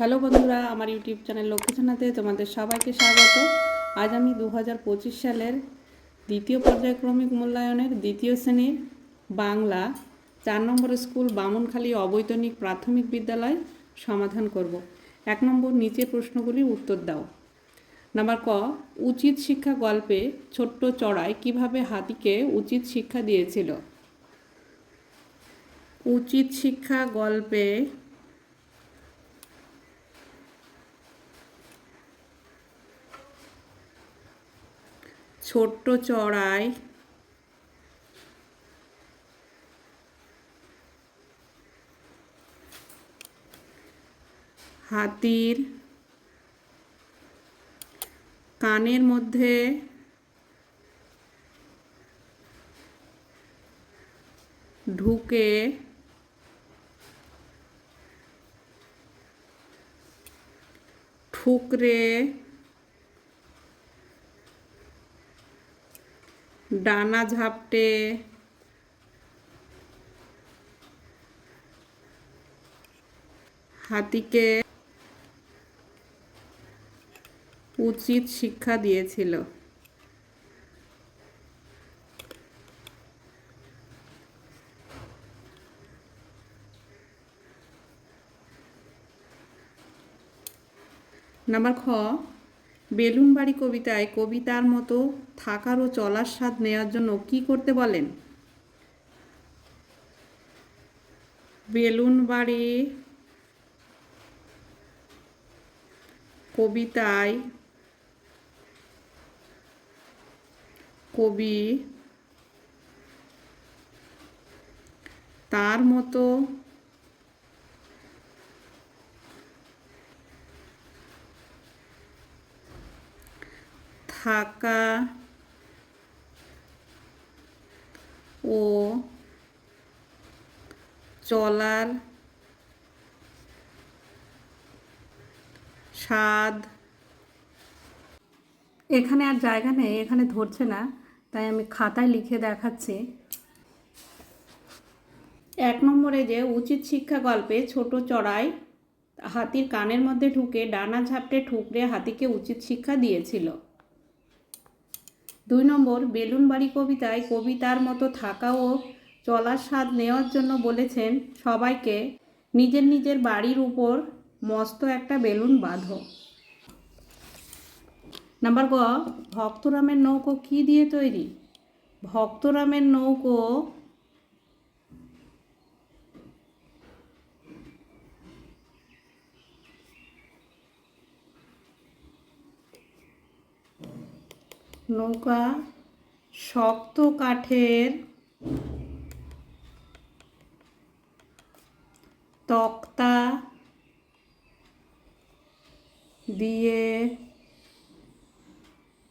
Hello বন্ধুরা, আমার YouTube channel লোকেশনাতে তোমাদের সবাইকে স্বাগত। আজ আমি দু সালের দ্বিতীয় পর্যায়ক্রমিক মূল্যায়নের দ্বিতীয় শ্রেণির বাংলা চার নম্বর স্কুল বামনখালী অবৈতনিক প্রাথমিক বিদ্যালয় সমাধান করব। এক নম্বর নিচের প্রশ্নগুলির উত্তর দাও। নাম্বার ক, উচিত শিক্ষা গল্পে ছোট্ট চড়াই কীভাবে হাতিকে উচিত শিক্ষা দিয়েছিল? উচিত শিক্ষা গল্পে ছোট্ট চড়াই। হাতির কানের মধ্যে ঢুকে ঠুকরে ডানা ঝাপটে। হাতিকে উচিত শিক্ষা দিয়েছিল। নাম্বার খ বেলুনবাড়ি কবিতায় কবিতার মতো থাকার ও চলার স্বাদ নেওয়ার জন্য কি করতে বলেন? বেলুনবাড়ি কবিতায় কবি তার মতো থাকা ও চলার স্বাদ। এখানে আর জায়গা নেই, এখানে ধরছে না, তাই আমি খাতায় লিখে দেখাচ্ছি। এক নম্বরে যে, উচিত শিক্ষা গল্পে ছোট চড়াই হাতির কানের মধ্যে ঢুকে ডানা ঝাপটে ঠুকরে হাতিকে উচিত শিক্ষা দিয়েছিল। দুই নম্বর, বেলুন বাড়ি কবিতায় কবিতার মতো থাকা ও চলার স্বাদ নেওয়ার জন্য বলেছেন, সবাইকে নিজের নিজের বাড়ির উপর মস্ত একটা বেলুন বাঁধো। নাম্বার গ, ভক্তরামের নৌকো কি দিয়ে তৈরি? ভক্তরামের নৌকো নৌকা শক্ত কাঠের তক্তা দিয়ে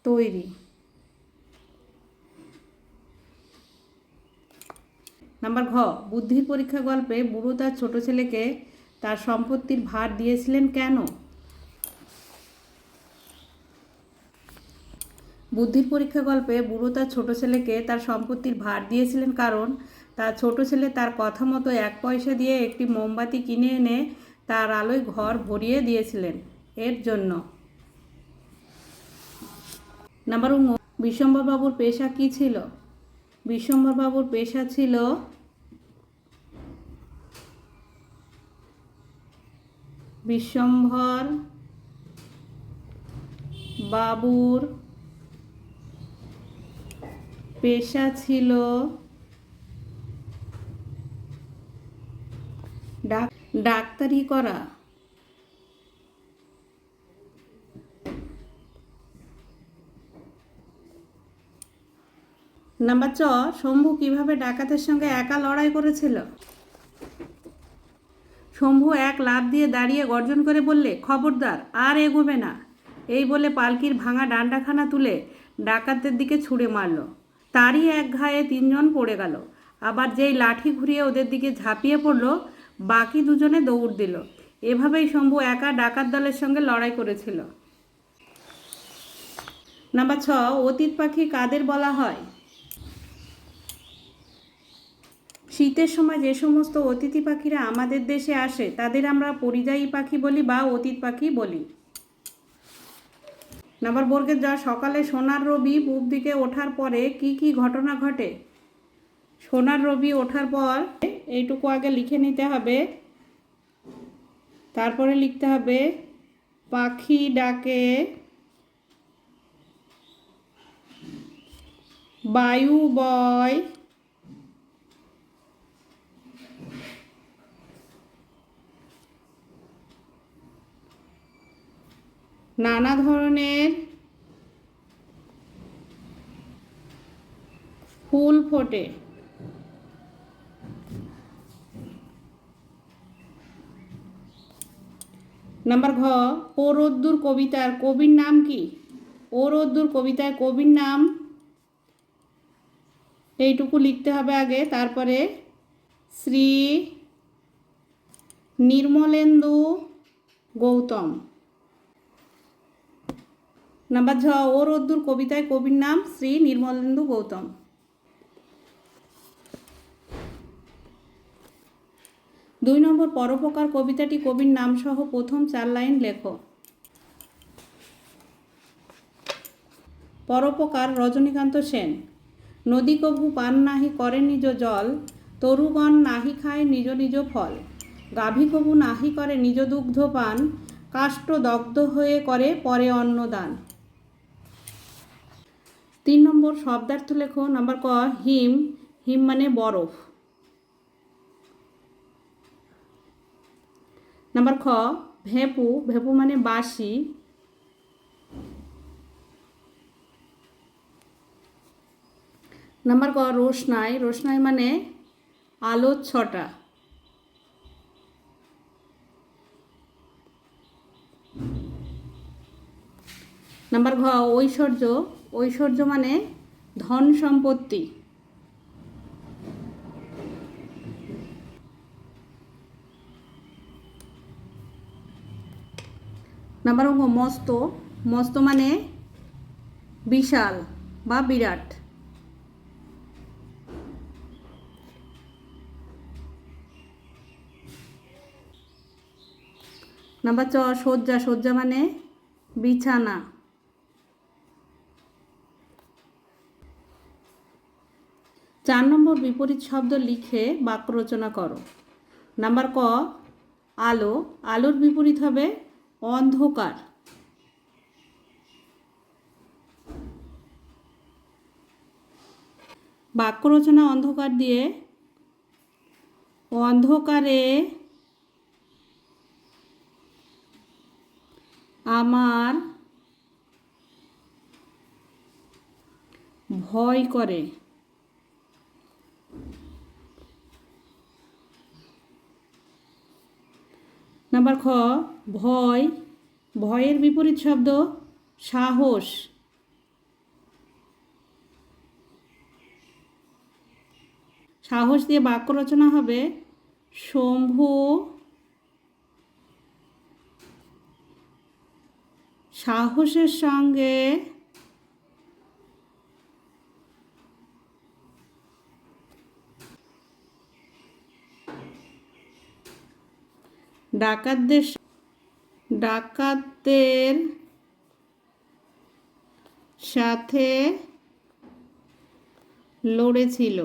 তৈরি। নাম্বার ঘ, বুদ্ধির পরীক্ষা গল্পে বুড়ো তার ছোট ছেলেকে তার সম্পত্তির ভার দিয়েছিলেন কেন? বুদ্ধির পরীক্ষা গল্পে বুড়ো তার ছোট ছেলেকে তার সম্পত্তির ভার দিয়েছিলেন কারণ তার ছোট ছেলে তার কথা মতো এক পয়সা দিয়ে একটি মোমবাতি কিনে এনে তার আলোয় ঘর ভরিয়ে দিয়েছিলেন। এর জন্য। নাম্বার উম বিশ্বম্বরবাবুর পেশা কি ছিল? বিশ্বম্বরবাবুর পেশা ছিল বিশ্বম্ভর বাবুর পেশা ছিল ডাক, ডাক্তারি করা। নাম্বার চ শম্ভু কীভাবে ডাকাতের সঙ্গে একা লড়াই করেছিল? শম্ভু এক লাফ দিয়ে দাঁড়িয়ে গর্জন করে বললে, খবরদার, আর এগোবে না। এই বলে পালকির ভাঙা ডান্ডাখানা তুলে ডাকাতদের দিকে ছুঁড়ে মারল। তারই এক ঘায়ে তিনজন পড়ে গেল। আবার যেই লাঠি ঘুরিয়ে ওদের দিকে ঝাঁপিয়ে পড়ল, বাকি দুজনে দৌড় দিল। এভাবেই শম্ভু একা ডাকাত দলের সঙ্গে লড়াই করেছিল। নাম্বার ছ, অতীত পাখি কাদের বলা হয়? শীতের সময় যে সমস্ত অতিথি পাখিরা আমাদের দেশে আসে, তাদের আমরা পরিযায়ী পাখি বলি বা অতীত পাখি বলি। নাম্বার বর্গের যা সকালে সোনার রবি পূব দিকে ওঠার পরে কি কি ঘটনা ঘটে? সোনার রবি ওঠার পর এইটুকু আগে লিখে নিতে হবে। তারপরে লিখতে হবে, পাখি ডাকে, বায়ু বয় নানা ধরনের ফুল ফোটে। নাম্বার ঘ, ও রোদ্দুর কবিতার কবির নাম কি? ও রোদ্দুর কবিতায় কবির নাম এইটুকু লিখতে হবে আগে, তারপরে শ্রী নির্মলেন্দু গৌতম। নাম্বার ঝ ও রোদ্দুর কবিতায় কবির নাম শ্রী নির্মলেন্দু গৌতম। দুই নম্বর, পরোপকার কবিতাটি কবির নাম সহ প্রথম চার লাইন লেখো। পরোপকার রজনীকান্ত সেন, নদী কভু পান নাহি করে নিজ জল, তরুগণ নাহি খায় নিজ নিজ ফল। গাভী কভু নাহি করে নিজ দুগ্ধ পান, কাষ্ট দগ্ধ হয়ে করে পরে অন্নদান। তিন নম্বর শব্দার্থ লেখো, নাম্বার ক, হিম হিম মানে বরফ। নাম্বার খ, ভেপু ভেপু মানে বাসি নাম্বার ক, রোশনাই রোশনাই মানে আলোর ছটা। নাম্বার ঘ, ঐশ্বর্য ঐশ্বর্য মানে ধন সম্পত্তি। নাম্বার ও মস্ত। মস্ত মানে বিশাল বা বিরাট। নাম্বার চ শয্যা। শয্যা মানে বিছানা। চার নম্বর বিপরীত শব্দ লিখে বাক্য রচনা করো। নাম্বার ক, আলো। আলোর বিপরীত হবে অন্ধকার। বাক্য রচনা অন্ধকার দিয়ে অন্ধকারে আমার ভয় করে। নাম্বার খ, ভয়। ভয়ের বিপরীত শব্দ, সাহস। সাহস দিয়ে বাক্য রচনা হবে, শম্ভু। সাহসের সঙ্গে ডাকাতদের ডাকাতদের সাথে লড়েছিল।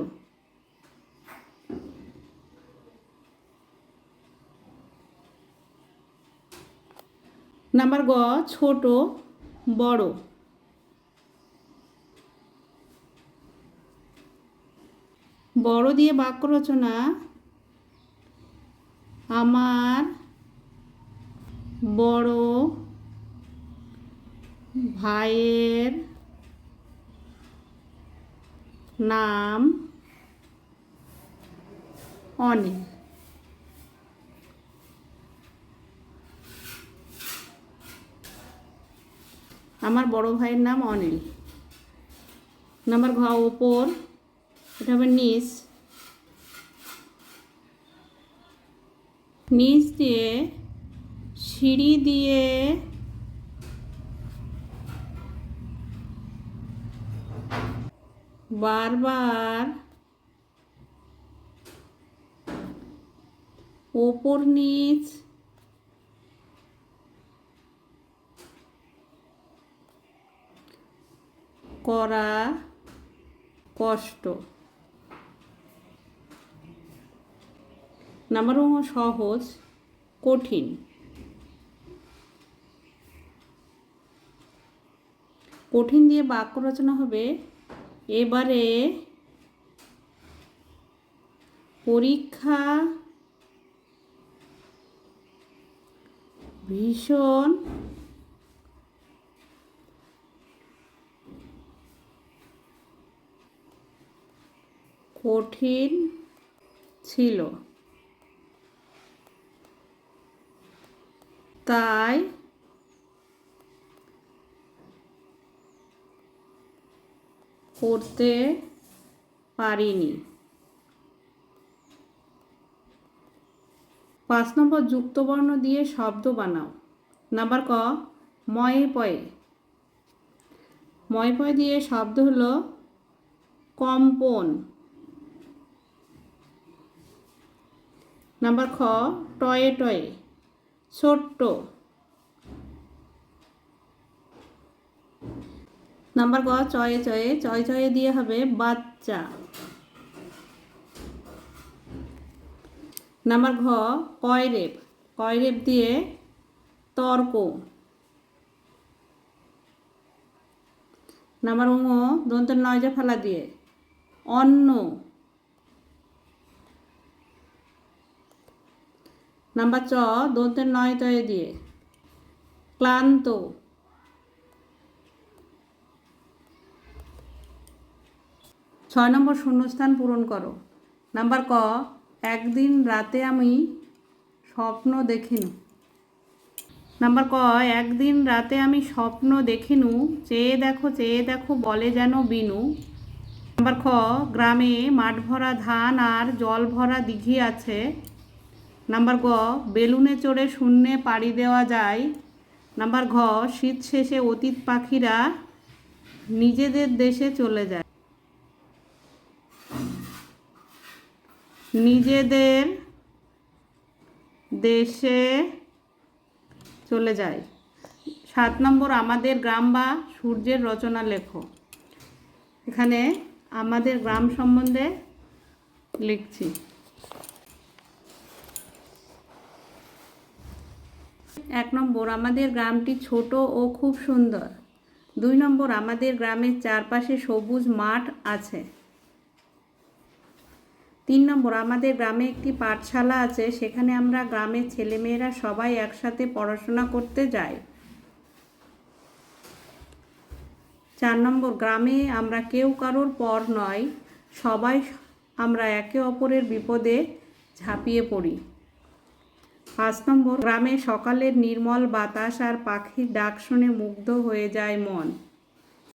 নাম্বার গ ছোট বড়। বড় দিয়ে বাক্য রচনা আমার বড় ভাইয়ের নাম অনিল। আমার বড় ভাইয়ের নাম অনিল। নাম্বার ঘ, ওপর। এটা হবে নিচ। নিচ দিয়ে সিঁড়ি দিয়ে বারবার ওপর নিচ করা কষ্ট। নাম্বার সহজ কঠিন। কঠিন দিয়ে বাক্য রচনা হবে। এবারে পরীক্ষা ভীষণ। কঠিন ছিল। তাই করতে পারিনি। পাঁচ নম্বর যুক্তবর্ণ দিয়ে শব্দ বানাও। নাম্বার ক, ময়ে পয়ে। ময়ে পয়ে দিয়ে শব্দ হলো কম্পন। নাম্বার খ, টয়ে টয়ে, ছোট্ট। নাম্বার ক, চয়ে চয়ে চয়ে চয়ে দিয়ে হবে বাচ্চা। নাম্বার ঘ কয়রেপ কয়রেপ দিয়ে তর্ক। নাম্বার ও দন্তের নয়জা ফেলা দিয়ে অন্ন। নাম্বার চ, দন্তের নয় তয়ে দিয়ে ক্লান্ত। ছয় নম্বর শূন্যস্থান পূরণ করো। নাম্বার ক, একদিন রাতে আমি স্বপ্ন দেখিনু। নাম্বার ক, একদিন রাতে আমি স্বপ্ন দেখিনু, চেয়ে দেখো চেয়ে দেখো, বলে যেন বিনু। নাম্বার খ, গ্রামে মাঠ ভরা ধান আর জল ভরা দিঘি আছে। নাম্বার গ, বেলুনে চড়ে শূন্যে পাড়ি দেওয়া যায়। নাম্বার ঘ, শীত শেষে অতীত পাখিরা নিজেদের দেশে চলে যায়। নিজেদের দেশে চলে যায়। সাত নম্বর, আমাদের গ্রাম বা সূর্যের রচনা লেখো। এখানে আমাদের গ্রাম সম্বন্ধে লিখছি। এক নম্বর, আমাদের গ্রামটি ছোট ও খুব সুন্দর। দুই নম্বর, আমাদের গ্রামের চারপাশে সবুজ মাঠ আছে। তিন নম্বর, আমাদের গ্রামে একটি পাঠশালা আছে, সেখানে আমরা গ্রামের ছেলেমেয়েরা সবাই একসাথে পড়াশোনা করতে যাই। চার নম্বর, গ্রামে আমরা কেউ কারোর পর নয়, সবাই আমরা একে অপরের বিপদে ঝাঁপিয়ে পড়ি। পাঁচ নম্বর, গ্রামে সকালের নির্মল বাতাস আর পাখির ডাক শুনে মুগ্ধ হয়ে যায় মন।